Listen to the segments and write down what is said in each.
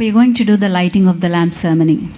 We are going to do the lighting of the lamp ceremony.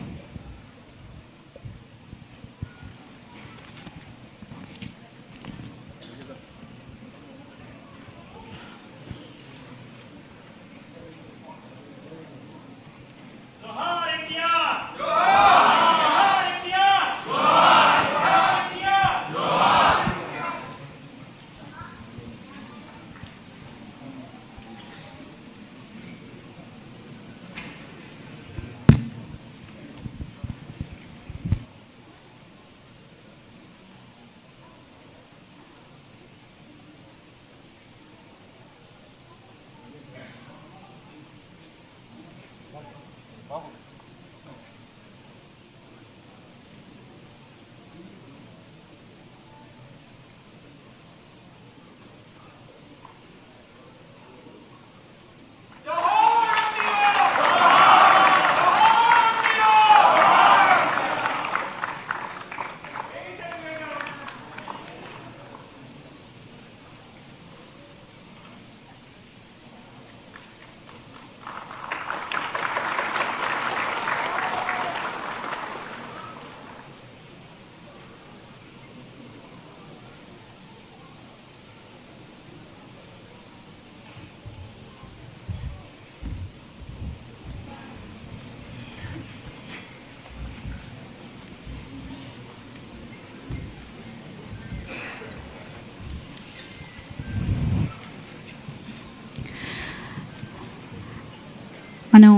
మనం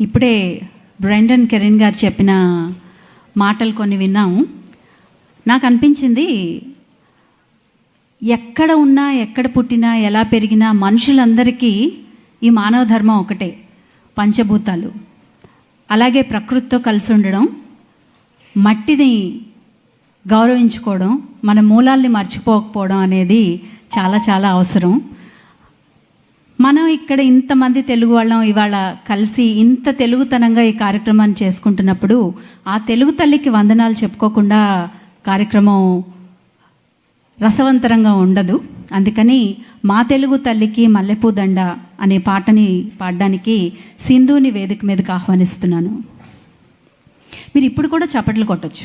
ఇప్పుడే Brendan కెరెన్ గారు చెప్పిన మాటలు కొన్ని విన్నాము. నాకు అనిపించింది ఎక్కడ ఉన్నా ఎక్కడ పుట్టినా ఎలా పెరిగినా మనుషులందరికీ ఈ మానవ ధర్మం ఒకటే పంచభూతాలు. అలాగే ప్రకృతితో కలిసి ఉండడం మట్టిని గౌరవించుకోవడం మన మూలాల్ని మర్చిపోకపోవడం అనేది చాలా చాలా అవసరం. మనం ఇక్కడ ఇంతమంది తెలుగు వాళ్ళం ఇవాళ కలిసి ఇంత తెలుగుతనంగా ఈ కార్యక్రమాన్ని చేసుకుంటున్నప్పుడు ఆ తెలుగు తల్లికి వందనాలు చెప్పుకోకుండా కార్యక్రమం రసవంతరంగా ఉండదు. అందుకని మా తెలుగు తల్లికి మల్లెపూ దండ అనే పాటని పాడడానికి సింధుని వేదిక మీదకి ఆహ్వానిస్తున్నాను. మీరు ఇప్పుడు కూడా చప్పట్లు కొట్టచ్చు.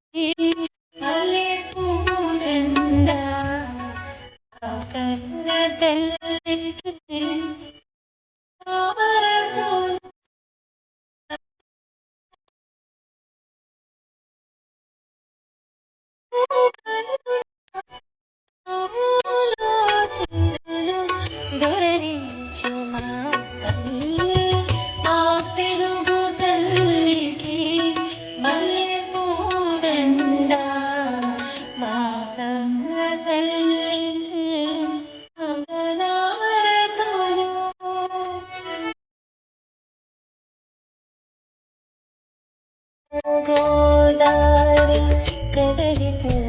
love it, never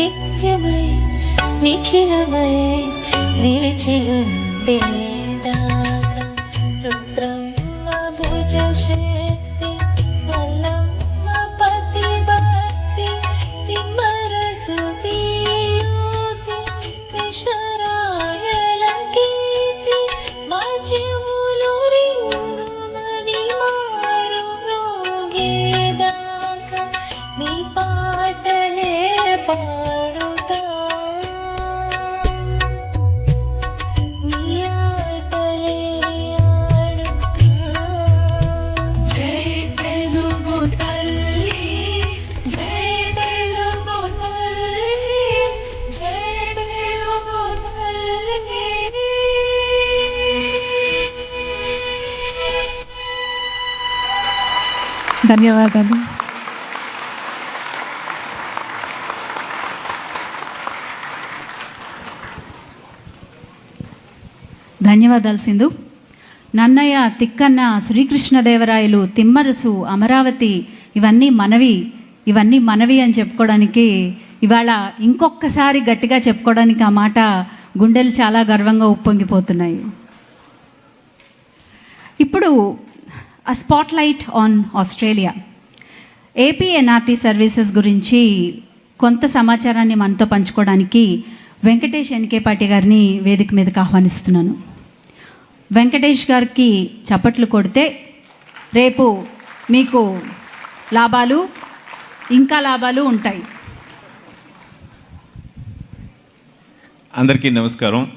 నిత్యమై నిఖిలమై నిలిచి ఉంటే. ధన్యవాదాలు. ధన్యవాదాలు సింధు. నన్నయ్య తిక్కన్న శ్రీకృష్ణదేవరాయలు తిమ్మరసు అమరావతి ఇవన్నీ మనవి ఇవన్నీ మనవి అని చెప్పుకోవడానికి ఇవాళ ఇంకొకసారి గట్టిగా చెప్పుకోవడానికి ఆ మాట గుండెలు చాలా గర్వంగా ఉప్పొంగిపోతున్నాయి. ఇప్పుడు ఆ spotlight on Australia AP NRT services గురించి కొంత సమాచారాన్ని మనతో పంచుకోవడానికి వెంకటేష్ ఎన్కే పాటి గారిని వేదిక మీదకి ఆహ్వానిస్తున్నాను. వెంకటేష్ గారికి చప్పట్లు కొడితే రేపు మీకు లాభాలు ఇంకా లాభాలు ఉంటాయి. అందరికీ నమస్కారం.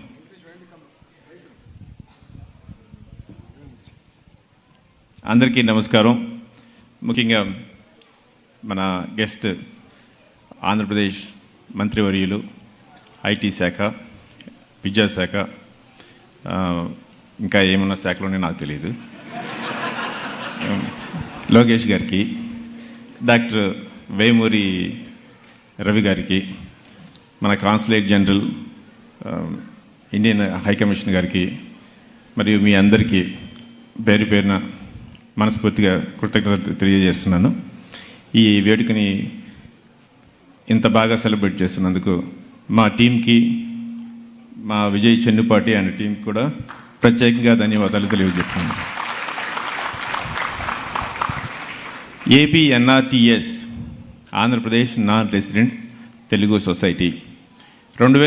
అందరికీ నమస్కారం. ముఖ్యంగా మన గెస్ట్ ఆంధ్రప్రదేశ్ మంత్రివర్యులు ఐటీ శాఖ విద్యాశాఖ ఇంకా ఏమన్నా శాఖలు నాకు తెలియదు లోకేష్ గారికి డాక్టర్ వేమూరి రవి గారికి మన consulate general Indian high commission గారికి మరియు మీ అందరికీ పేరు పేరున మనస్ఫూర్తిగా కృతజ్ఞతలు తెలియజేస్తున్నాను. ఈ వేడుకని ఇంత బాగా సెలబ్రేట్ చేస్తున్నందుకు మా టీంకి మా విజయ్ చెన్నుపాటి అండ్ టీంకి కూడా ప్రత్యేకంగా ధన్యవాదాలు తెలియజేస్తున్నాను. APNRTS Andhra Pradesh non resident Telugu society. రెండు వేల